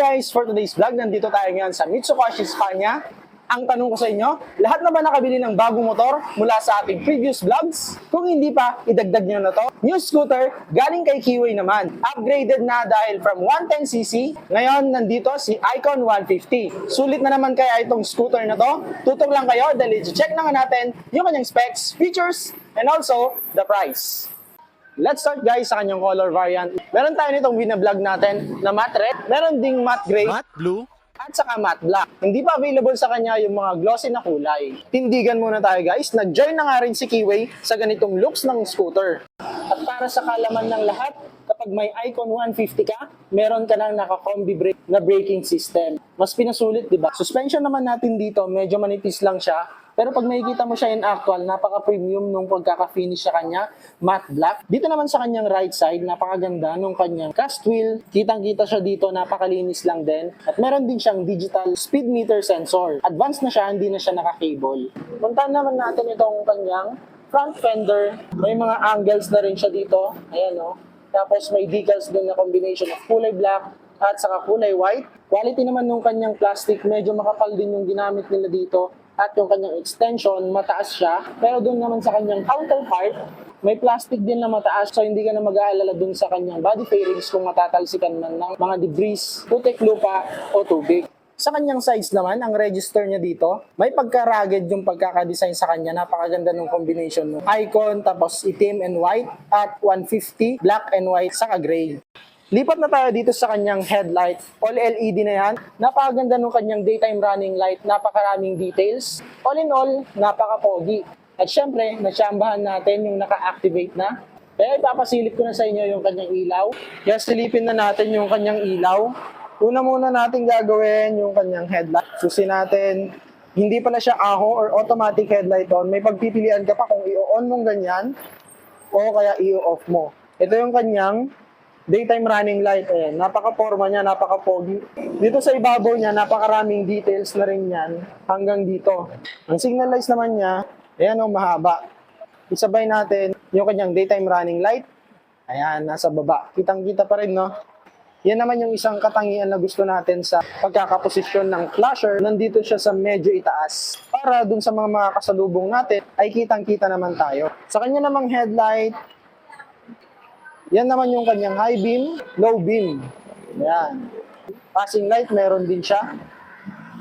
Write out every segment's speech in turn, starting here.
guys! For today's vlog, nandito tayo ngayon sa Mitsubishi Spanya. Ang tanong ko sa inyo, lahat na ba nakabili ng bagong motor mula sa ating previous vlogs? Kung hindi pa, idagdag nyo na to. New scooter, galing kay Kiwi naman. Upgraded na dahil from 110cc, ngayon nandito si Icon 150. Sulit na naman kaya itong scooter na to. Tutok lang kayo dahil check na nga natin yung kanyang specs, features, and also the price. Let's start guys sa kanyang color variant. Meron tayo nitong binablog natin na matte red, meron ding matte gray, Matte blue? at saka matte black. Hindi pa available sa kanya yung mga glossy na kulay. Tindigan muna tayo guys, nag-join na nga rin si Kiway sa ganitong looks ng scooter. At para sa kalaman ng lahat, kapag may Icon 150 ka, meron ka nang naka-combi brake na braking system. Mas pinasulit, di ba? Suspension naman natin dito, medyo manipis lang siya. Pero pag makikita mo siya in actual, napaka-premium nung pagkaka-finish sa kanya, matte black. Dito naman sa kanyang right side, napakaganda nung kanyang cast wheel. Kitang-kita siya dito, napakalinis lang din. At meron din siyang digital speed meter sensor. Advanced na siya, hindi na siya naka-cable. Puntahan naman natin itong kanyang front fender. May mga angles na rin siya dito. Ayan o. Tapos may decals din na combination of kulay black at saka kulay white. Quality naman nung kanyang plastic, medyo makapal din yung ginamit nila dito. At yung kanyang extension, mataas siya. Pero doon naman sa kanyang counterpart, may plastic din na mataas so hindi ka na mag-aalala dun sa kanyang body fairings kung matatalsikan man ng mga debris, putik lupa o tubig. Sa kanyang sides naman, ang register niya dito, may pagka-rugged yung pagkaka-design sa kanya. Napakaganda ng combination mo. Icon, tapos itim and white, at 150, black and white, saka gray. Lipat na tayo dito sa kanyang headlight. All LED na yan. Napakaganda ng kanyang daytime running light. Napakaraming details. All in all, napaka-pogi. At syempre, nasyambahan natin yung naka-activate na. Kaya ipapasilip ko na sa inyo yung kanyang ilaw. Kaya silipin na natin yung kanyang ilaw. Una muna natin gagawin yung kanyang headlight. Susi natin. Hindi pala siya aho or automatic headlight on. May pagpipilian ka pa kung i-on mong ganyan o kaya i-off mo. Ito yung kanyang daytime running light. Ayan, napaka-forma niya, napaka-pogi. Dito sa ibabaw niya, napakaraming details na rin yan hanggang dito. Ang signal lights naman niya, ayan o, mahaba. Isabay natin yung kanyang daytime running light. Ayan, nasa baba. Kitang-kita pa rin, no? Yan naman yung isang katangian na gusto natin sa pagkakaposisyon ng flasher. Nandito siya sa medyo itaas. Para dun sa mga mga kasalubong natin, ay kitang-kita naman tayo. Sa kanya namang headlight, yan naman yung kanyang high beam, low beam. Yan. Passing light, meron din siya.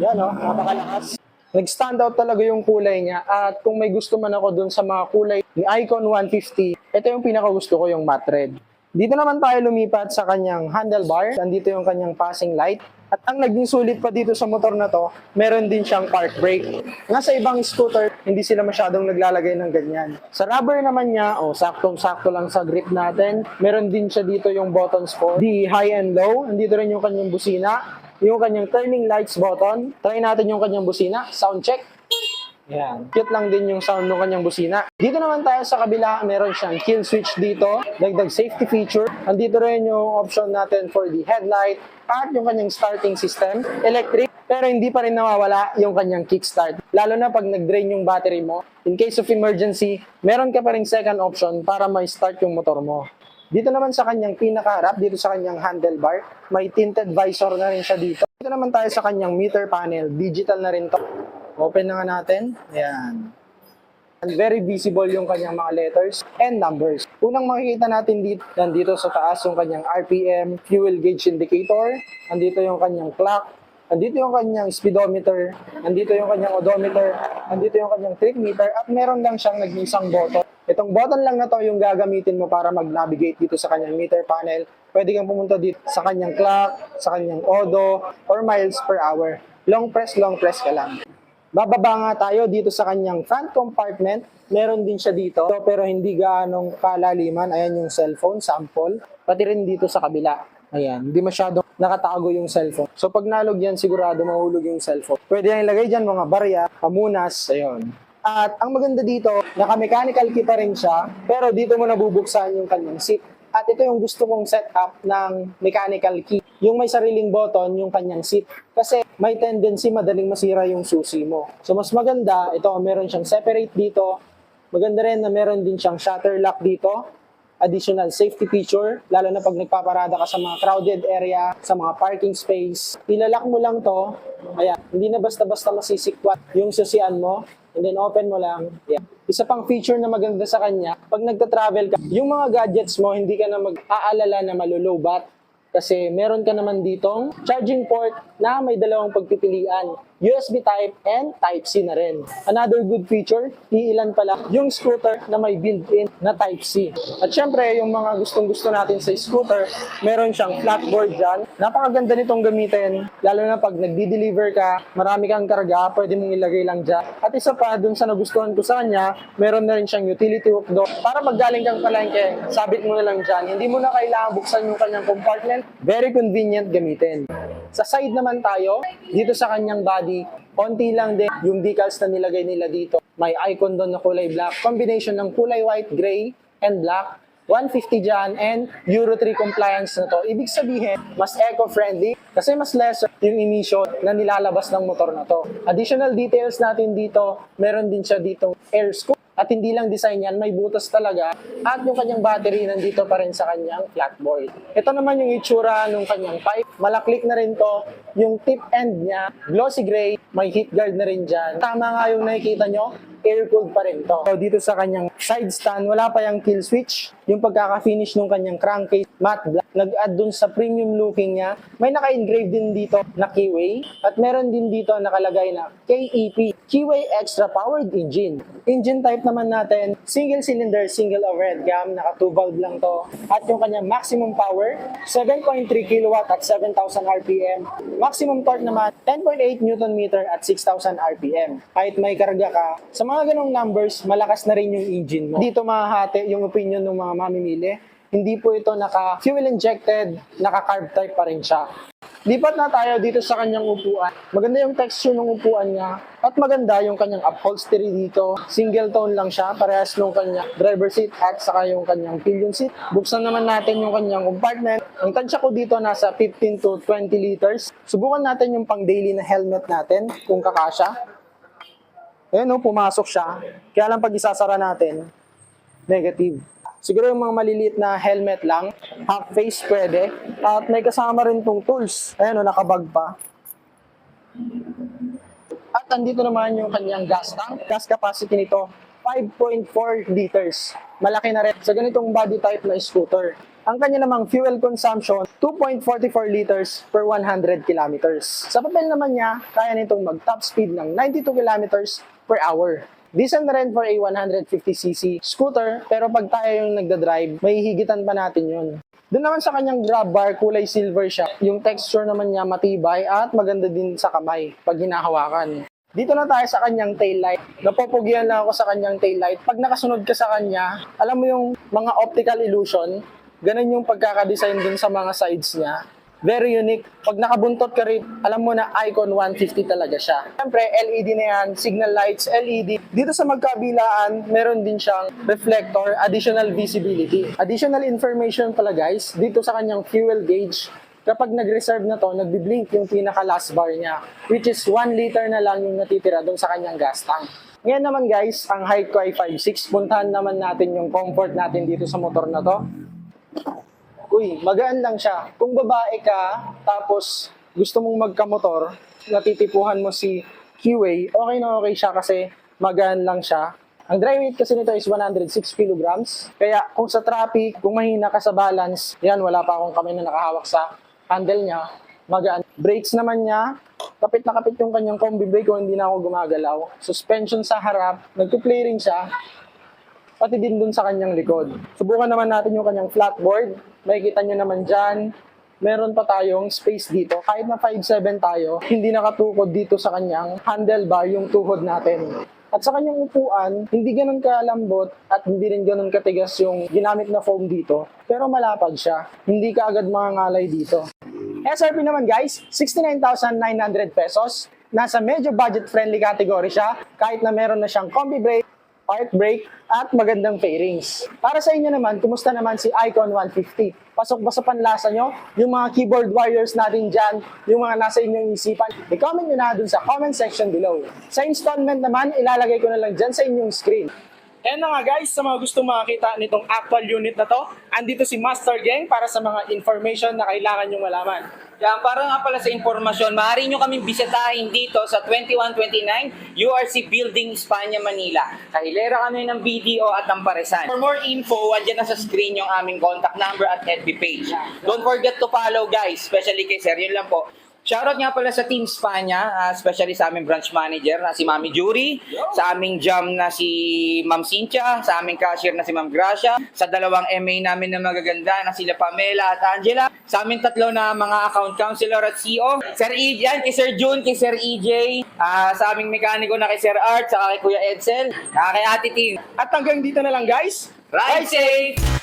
Yan o, oh, napakalakas. Nag-stand out talaga yung kulay niya. At kung may gusto man ako dun sa mga kulay ni Icon 150, ito yung pinaka gusto ko yung matte red. Dito naman tayo lumipat sa kanyang handlebar. Nandito yung kanyang passing light. At ang naging sulit pa dito sa motor na to, meron din siyang park brake. Nasa ibang scooter, hindi sila masyadong naglalagay ng ganyan. Sa rubber naman niya, oh, saktong-sakto lang sa grip natin. Meron din siya dito yung buttons for the high and low. Nandito rin yung kanyang busina. Yung kanyang turning lights button. Try natin yung kanyang busina. Sound check. Yan. Cute lang din yung sound ng kanyang busina. Dito naman tayo sa kabila, meron siyang kill switch dito, dagdag safety feature. Andito rin yung option natin for the headlight at yung kanyang starting system, electric. Pero hindi pa rin nawawala yung kanyang kickstart. Lalo na pag nag-drain yung battery mo. In case of emergency, meron ka pa rin second option para may start yung motor mo. Dito naman sa kanyang pinakaharap, dito sa kanyang handlebar, may tinted visor na rin siya dito. Dito naman tayo sa kanyang meter panel, digital na rin to. Open na nga natin. Ayan. And very visible yung kanyang mga letters and numbers. Unang makikita natin dito, nandito sa taas yung kanyang RPM, fuel gauge indicator, nandito yung kanyang clock, nandito yung kanyang speedometer, nandito yung kanyang odometer, nandito yung kanyang trip meter, at meron lang siyang nag-isang button. Itong button lang na to yung gagamitin mo para mag-navigate dito sa kanyang meter panel. Pwede kang pumunta dito sa kanyang clock, sa kanyang odo, or miles per hour. Long press, long press ka lang. Bababa nga tayo dito sa kanyang front compartment. Meron din siya dito, pero hindi gaanong kalaliman. Ayan yung cellphone sample. Pati rin dito sa kabila. Ayan, hindi masyadong nakatago yung cellphone. So pag nalog yan, sigurado mahulog yung cellphone. Pwede yan ilagay dyan mga barya, pamunas, ayun. At ang maganda dito, naka-mechanical pa rin siya, pero dito mo nabubuksan yung kanyang seat. At ito yung gusto kong setup ng mechanical key. Yung may sariling button, yung kanyang seat. Kasi may tendency madaling masira yung susi mo. So mas maganda, ito meron siyang separate dito. Maganda rin na meron din siyang shutter lock dito. additional safety feature, lalo na pag nagpaparada ka sa mga crowded area, sa mga parking space. Ilalak mo lang to, ayan, hindi na basta-basta masisikwat yung susian mo, and then open mo lang, ayan. Isa pang feature na maganda sa kanya, pag nagta-travel ka, yung mga gadgets mo, hindi ka na mag-aalala na malulowbat kasi meron ka naman ditong charging port na may dalawang pagpipilian. USB type and type C na rin. Another good feature, iilan pala yung scooter na may built-in na type C. At syempre, yung mga gustong gusto natin sa scooter, meron siyang flatboard dyan. Napakaganda nitong gamitin, lalo na pag nagdi-deliver ka, marami kang karga, pwede mong ilagay lang dyan. At isa pa, dun sa nagustuhan ko sa kanya, meron na rin siyang utility hook doon. Para pag galing kang palengke, sabit mo na lang dyan. Hindi mo na kailangan buksan yung kanyang compartment. Very convenient gamitin. Sa side naman tayo, dito sa kanyang body, konti lang din yung decals na nilagay nila dito. May icon doon na kulay black, combination ng kulay white, gray, and black. 150 dyan and Euro 3 compliance na to. Ibig sabihin, mas eco-friendly kasi mas lesser yung emission na nilalabas ng motor na to. Additional details natin dito, meron din siya ditong air scoop at hindi lang design yan, may butas talaga. At yung kanyang battery nandito pa rin sa kanyang flatboard. Ito naman yung itsura ng kanyang pipe. Malaklik na rin to. Yung tip end niya, glossy gray, may heat guard na rin dyan. Tama nga yung nakikita nyo, air-cooled pa rin to. So, dito sa kanyang side stand, wala pa yung kill switch. Yung pagkaka-finish ng kanyang crankcase, matte black. Nag-add dun sa premium looking niya. May naka-engrave din dito na keyway. At meron din dito nakalagay na KEP, Keyway Extra Powered Engine. Engine type naman natin, single cylinder, single overhead cam, naka 2 valve lang to. At yung kanyang maximum power, 7.3 kW at 7,000 RPM. Maximum torque naman, 10.8 Newton meter at 6,000 RPM. Kahit may karga ka, sa mga ganong numbers, malakas na rin yung engine mo. Dito mahahati yung opinion ng mga mamimili. Hindi po ito naka-fuel injected, naka-carb type pa rin siya. Lipat na tayo dito sa kanyang upuan. Maganda yung texture ng upuan niya at maganda yung kanyang upholstery dito. Single tone lang siya, parehas nung kanyang driver seat at saka yung kanyang pillion seat. Buksan naman natin yung kanyang compartment. Ang tansya ko dito nasa 15 to 20 liters. Subukan natin yung pang daily na helmet natin kung kakasya. Ayan o, pumasok siya. Kaya lang pag isasara natin, negative. Siguro yung mga maliliit na helmet lang, half face pwede. At may kasama rin tong tools. Ayan o, nakabag pa. At andito naman yung kanyang gas tank. Gas capacity nito, 5.4 liters. Malaki na rin sa ganitong body type na scooter. Ang kanya namang fuel consumption, 2.44 liters per 100 kilometers. Sa papel naman niya, kaya nitong mag-top speed ng 92 kilometers per hour. Decent na rin for a 150cc scooter, pero pag tayo yung nagda-drive, may higitan pa natin yun. Doon naman sa kanyang grab bar, kulay silver siya. Yung texture naman niya matibay at maganda din sa kamay pag hinahawakan. Dito na tayo sa kanyang taillight. Napopogian lang ako sa kanyang taillight. Pag nakasunod ka sa kanya, alam mo yung mga optical illusion, ganun yung pagkakadesign dun sa mga sides niya. Very unique. Pag nakabuntot ka rin, alam mo na Icon 150 talaga siya. Siyempre, LED na yan, signal lights, LED. Dito sa magkabilaan, meron din siyang reflector, additional visibility. Additional information pala guys, dito sa kanyang fuel gauge, kapag nag-reserve na to, nagbi-blink yung pinaka last bar niya, which is 1 liter na lang yung natitira doon sa kanyang gas tank. Ngayon naman guys, ang height ko ay 5'6". Puntahan naman natin yung comfort natin dito sa motor na to. Uy, magaan lang siya. Kung babae ka, tapos gusto mong magkamotor, natitipuhan mo si Keyway, okay na okay siya kasi magaan lang siya. Ang dry weight kasi nito is 106 kilograms. Kaya kung sa traffic, kung mahina ka sa balance, yan, wala pa akong kamay na nakahawak sa handle niya, magaan. Brakes naman niya, kapit na kapit yung kanyang combi brake kung hindi na ako gumagalaw. Suspension sa harap, nagpo-play rin siya, pati din dun sa kanyang likod. Subukan naman natin yung kanyang flatboard. Makikita nyo naman dyan, meron pa tayong space dito. Kahit na 5'7 tayo, hindi nakatukod dito sa kanyang handlebar yung tuhod natin. At sa kanyang upuan, hindi ganun kalambot at hindi rin ganun katigas yung ginamit na foam dito. Pero malapad siya. Hindi ka agad mangangalay dito. SRP naman guys, 69,900 pesos. Nasa medyo budget-friendly category siya. Kahit na meron na siyang combi brake, park brake, at magandang fairings. Para sa inyo naman, kumusta naman si Icon 150? Pasok ba sa panlasa nyo? Yung mga keyboard warriors natin dyan, yung mga nasa inyong isipan, i-comment nyo na dun sa comment section below. Sa installment naman, ilalagay ko na lang dyan sa inyong screen. Ayan na nga guys, sa mga gusto makakita nitong actual unit na to, andito si Master Gang para sa mga information na kailangan nyo malaman. Yan, para nga pala sa impormasyon, maaari nyo kaming bisitahin dito sa 2129 URC Building, Espanya, Manila. Kahilera kami ng BDO at ng Paresan. For more info, andyan na sa screen yung aming contact number at FB page. Don't forget to follow guys, especially kay Sir, yun lang po. Shoutout nga pala sa Team Spanya, ah, especially sa aming branch manager na si Mami Jury, sa aming jam na si Ma'am Cynthia, sa aming cashier na si Ma'am Gracia, sa dalawang MA namin na magaganda na sila Pamela at Angela, sa aming tatlo na mga account counselor at CEO, Sir E, yan, kay Sir June, kay Sir EJ, ah, sa aming mekaniko na kay Sir Art, sa kay Kuya Edsel, na kay Ate Tin. At hanggang dito na lang guys. Ride safe!